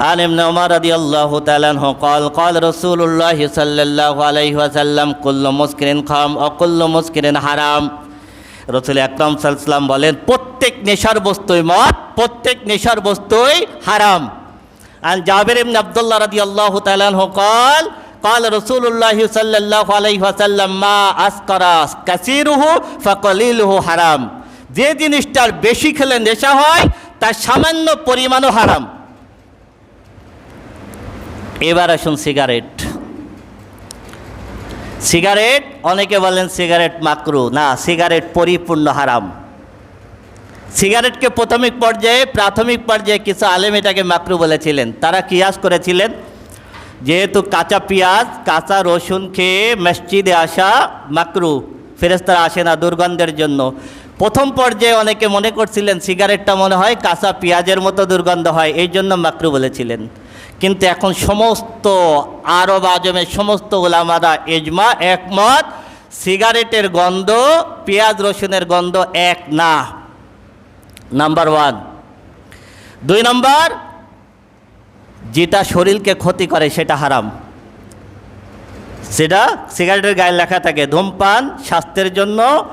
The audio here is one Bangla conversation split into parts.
عن ابن عمر رضي الله تعالى عنه قال قال رسول الله صلى الله عليه وسلم كل مسكر خام وكل مسكر حرام রসুল আকরাম সাল্লাম বলেন প্রত্যেক নেশার বস্তুই মদ প্রত্যেক নেশার বস্তুই হারাম আর জাবের ইবনে আব্দুল্লাহ রাদিয়াল্লাহু তাআলা আনহু قال قال رسول الله صلى الله عليه وسلم ما اسكر كثيره فقليله হারাম যে জিনিসটার বেশি খেলে নেশা হয় তার সামান্য পরিমাণও হারাম এবার আসুন সিগারেট। সিগারেট, অনেকে বলেন সিগারেট মাকরু। না, সিগারেট পরিপূর্ণ হারাম। সিগারেটকে প্রাথমিক পর্যায়ে প্রাথমিক পর্যায়ে কিছু আলেম এটাকে মাকরু বলেছিলেন। তারা কিয়াস করেছিলেন, যেহেতু কাঁচা পেঁয়াজ, কাঁচা রসুন খেয়ে মসজিদে আসা মাকরু। ফেরেস্তারা আসে না দুর্গন্ধের জন্য। প্রথম পর্যায়ে অনেকে মনে করছিলেন, সিগারেটটা মনে হয় কাঁচা পেঁয়াজের মতো দুর্গন্ধ হয়, এই জন্য মাকরু বলেছিলেন। কিন্তু এখন সমস্ত আরব আজমের সমস্ত ওলামারা এজমা একমত, সিগারেটের গন্ধ, পেঁয়াজ রসুনের গন্ধ এক না। Number one. দুই নম্বর, যেটা শরীরকে ক্ষতি করে সেটা হারাম। সেটা সিগারেটের গায়ে লেখা থাকে, ধূমপান স্বাস্থ্যের জন্য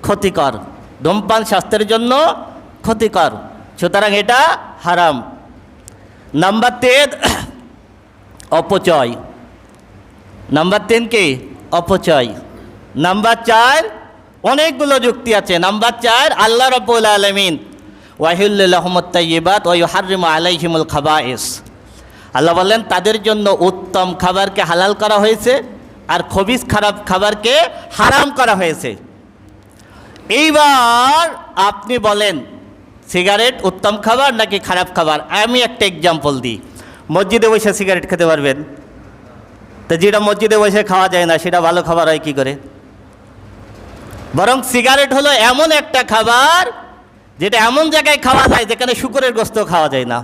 ক্ষতিকর। ধূমপান স্বাস্থ্যের জন্য ক্ষতিকর। সুতরাং এটা হারাম। নাম্বার তিন অপচয়। নাম্বার তিন কি? অপচয়। নাম্বার চার, অনেকগুলো যুক্তি আছে। নাম্বার চার, আল্লাহ রব্বুল আলমিন ওয়াহিল্লাহমত্তাইবাত ওই হারিম আলাইহিমুল খাবাইস। আল্লাহ বললেন, তাদের জন্য উত্তম খাবারকে হালাল করা হয়েছে আর খবিস খারাপ খাবারকে হারাম করা হয়েছে। এইবার আপনি বলেন সিগারেট উত্তম খাবার নাকি খারাপ খাবার? আমি একটা এক্সাম্পল দিই। মসজিদে বসে সিগারেট খেতে পারবেন? তো যেটা মসজিদে বসে খাওয়া যায় না, সেটা ভালো খাবার হয় কী করে? বরং সিগারেট হলো এমন একটা খাবার যেটা এমন জায়গায় খাওয়া যায় যেখানে শুকরের গোস্ত খাওয়া যায় না।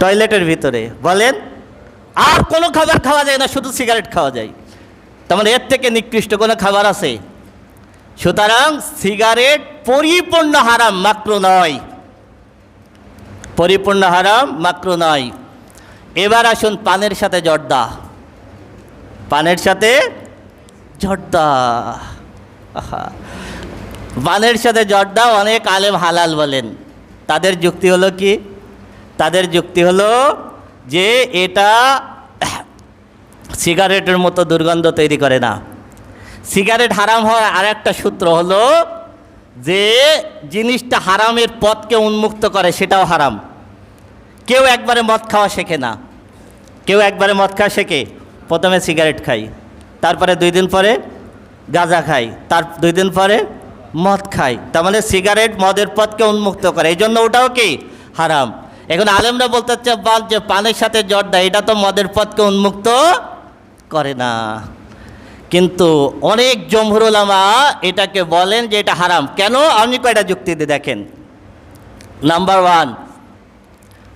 টয়লেটের ভিতরে, বলেন, আর কোনো খাবার খাওয়া যায় না, শুধু সিগারেট খাওয়া যায়। তার মানে এর থেকে নিকৃষ্ট কোনো খাবার আছে? সুতরাং সিগারেট পরিপূর্ণ হারাম, মাত্র নয়। পরিপূর্ণ হারাম, মাত্র নয়। এবার আসুন পানের সাথে জর্দা। পানের সাথে জর্দা। পানের সাথে জর্দা অনেক আলেম হালাল বলেন। তাদের যুক্তি হলো কি? তাদের যুক্তি হলো যে এটা সিগারেটের মতো দুর্গন্ধ তৈরি করে না। সিগারেট হারাম হওয়ার আর একটা সূত্র হলো যে জিনিসটা হারামের পথকে উন্মুক্ত করে, সেটাও হারাম। কেউ একবারে মদ খাওয়া শেখে না। কেউ একবারে মদ খাওয়া শেখে, প্রথমে সিগারেট খাই, তারপরে দুই দিন পরে গাঁজা খাই, তার দুই দিন পরে মদ খাই। তার মানে সিগারেট মদের পথকে উন্মুক্ত করে, এই জন্য ওটাও কি? হারাম। এখন আলেমরা বলতে চাচ্ছে, বল যে পানের সাথে জর্দা, এটা তো মদের পথকে উন্মুক্ত করে না। কিন্তু অনেক জমহুরুলামা এটাকে বলেন যে এটা হারাম। কেন? আপনি কয়টা যুক্তি দিয়ে দেখেন? নাম্বার ওয়ান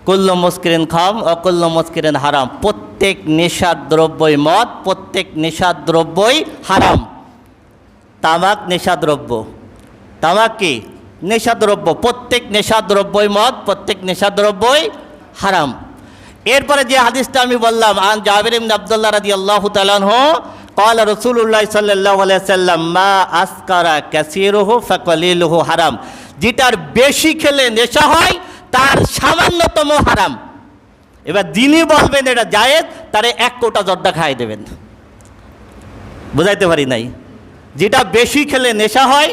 কুল্ল মুস্কিরিন খাম অকুল্ল মুস্কিরিন হারাম। প্রত্যেক নেশার দ্রব্যই মদ, প্রত্যেক নেশার দ্রব্যই হারাম। তামাক নেশাদ্রব্য তামাক কি? নেশাদ্রব্য প্রত্যেক নেশাদ্রব্যই মদ, প্রত্যেক নেশাদ্রব্যই হারাম। এরপরে যে হাদিসটা আমি বললাম, আন জাবির ইবনে আব্দুল্লাহ রাদিয়াল্লাহু তাআলা কলা রসুল্লাহ সাল্লাম মা আসকারা ক্যাসিরহু ফাকলিলহু হারাম যেটার বেশি খেলে নেশা হয়, তার সামান্যতম হারাম। এবার যিনি বলবেন এটা জায়েজ, তারে এক কোটা জর্দা খাই দেবেন। বুঝাইতে পারি নাই? যেটা বেশি খেলে নেশা হয়,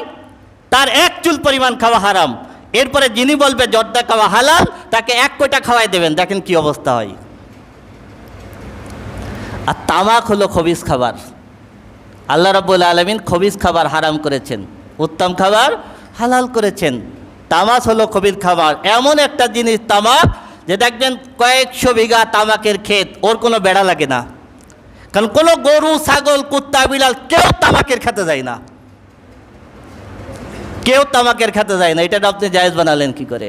তার এক চুল পরিমাণ খাওয়া হারাম। এরপরে যিনি বলবে জর্দা খাওয়া হালাল, তাকে এক কোটা খাওয়াই দেবেন। দেখেন কি অবস্থা হয়। আর তামাক হলো খবিজ খাবার। আল্লাহ রাব্বুল আলমিন খবিজ খাবার হারাম করেছেন, উত্তম খাবার হালাল করেছেন। তামাক হলো খবিজ খাবার। এমন একটা জিনিস তামাক যে দেখবেন কয়েকশো বিঘা তামাকের ক্ষেত, ওর কোনো বেড়া লাগে না। কারণ কোনো গরু, ছাগল, কুত্তা, বিড়াল কেউ তামাকের খেতে যায় না। কেউ তামাকের খেতে যায় না। এটা আপনি জায়েজ বানালেন কি করে?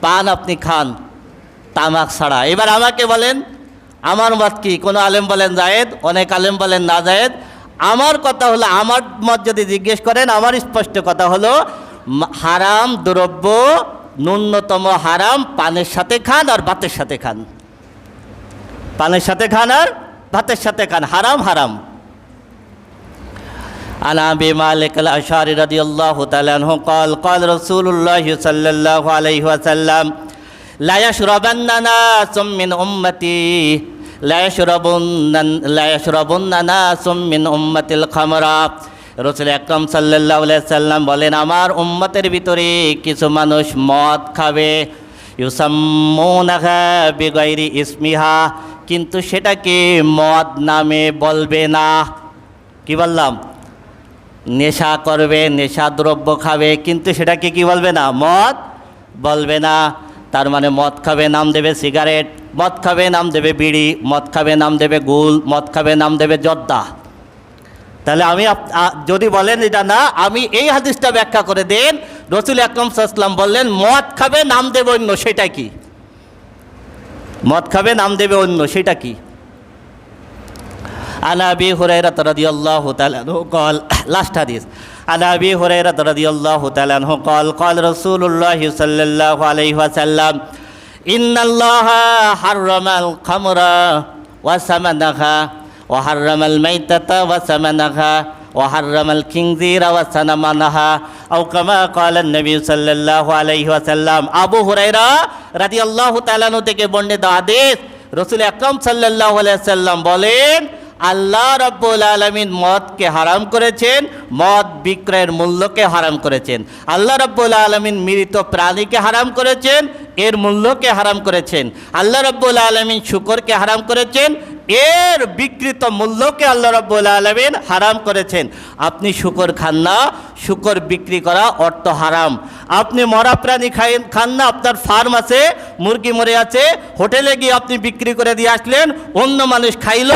পান আপনি খান, তামাক ছাড়া। এবার আমাকে বলেন আমার মত কি কোনো আলেম বলেন জায়েদ অনেক আলেম বলেন না জায়েদ আমার কথা হলো আমার মত যদি জিজ্ঞেস করেন আমার স্পষ্ট কথা হলো মা- হারাম দ্রব্য ন্যূনতম হারাম পানের সাথে খান আর ভাতের সাথে খান পানের সাথে খান আর ভাতের সাথে খান হারাম হারাম عن ابي مالك الاشعري رضي الله تعالى عنه قال قال رسول الله صلى الله عليه وسلم لا يشربن ناس من امتي রসুল আকরম সাল্লাম বলেন, আমার উম্মতের ভিতরে কিছু মানুষ মদ খাবে। ইসমিহা। কিন্তু সেটাকে মদ নামে বলবে না। কি বললাম? নেশা করবে নেশা দ্রব্য খাবে, কিন্তু সেটাকে কি বলবে না? মদ বলবে না। তার মানে মদ খাবে নাম দেবে সিগারেট মদ খাবে নাম দেবে বিড়ি মদ খাবে নাম দেবে গুল মদ খাবে নাম দেবে জর্দা তাহলে আমি আপ- আ- যদি বলেন এটা না আমি এই হাদিসটা ব্যাখ্যা করে দেন রসুল আকরম সাল্লাম বললেন মদ খাবে নাম দেবে অন্য সেটা কি মদ খাবে নাম দেবে অন্য সেটা কি عن ابي هريره رضي الله تعالى عنه قال لاست حديث عن ابي هريره رضي الله تعالى عنه قال قال رسول الله صلى الله عليه وسلم ان الله حرم الخمر وثمنها وحرم الميتة وثمنها وحرم الخنزير وثمنها أو كما قال النبي صلى الله عليه وسلم আবু হুরাইরা রাদিয়াল্লাহু তাআলা আনহু থেকে বর্ণিত হাদিস রসুল আকরম সাল্লাল্লাহু আলাইহি সাল্লাম বলেন আল্লাহ রব্বুল আলমিন মদকে হারাম করেছেন, মদ বিক্রয়ের মূল্যকে হারাম করেছেন। আল্লাহ রব্বুল আলমিন মৃত প্রাণীকে হারাম করেছেন, এর মূল্যকে হারাম করেছেন। আল্লাহ রব্বুল আলমিন শুকরকে হারাম করেছেন এর বিকৃত মূল্যকে আল্লাহ রব্বুল আলমিন হারাম করেছেন। আপনি শুকর খান না, শুকর বিক্রি করা অর্থ হারাম। আপনি মরা প্রাণী খান না, আপনার ফার্ম আছে, মুরগি মরে আছে, হোটেলে গিয়ে আপনি বিক্রি করে দিয়ে আসলেন, অন্য মানুষ খাইল,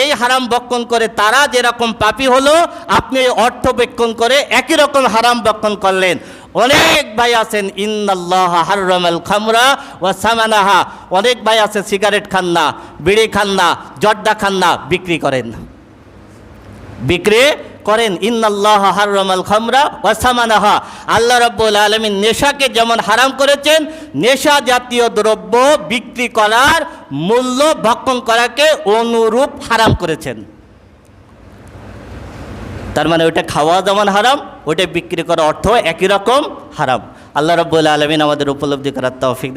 এই হারাম বক্ষণ করে তারা যেরকম পাপি হলো, আপনি অর্থ বেক্ষণ করে একই রকম হারাম বক্ষণ করলেন। অনেক ভাই আছেন, ইন্নাল্লাহ হাররামাল খামরা ও সামানাহা। অনেক ভাই আছে, সিগারেট খান না, বিড়ি খান না, জর্দা খান না, বিক্রি করেন। বিক্রি করেন, ইন্নাল্লাহ হাররামাল খামরা ও সামানাহা। আল্লাহ রাব্বুল আলামিন নেশাকে যেমন হারাম করেছেন, নেশা জাতীয় দ্রব্য বিক্রি করার মূল্য ভক্ষণ করাকে অনুরূপ হারাম করেছেন। তার মানে ওটা খাওয়া যেমন হারাম ওটা বিক্রি করা অর্থ একই রকম হারাম আল্লাহ রব্বুল আলমিন আমাদের উপলব্ধি করার তৌফিক।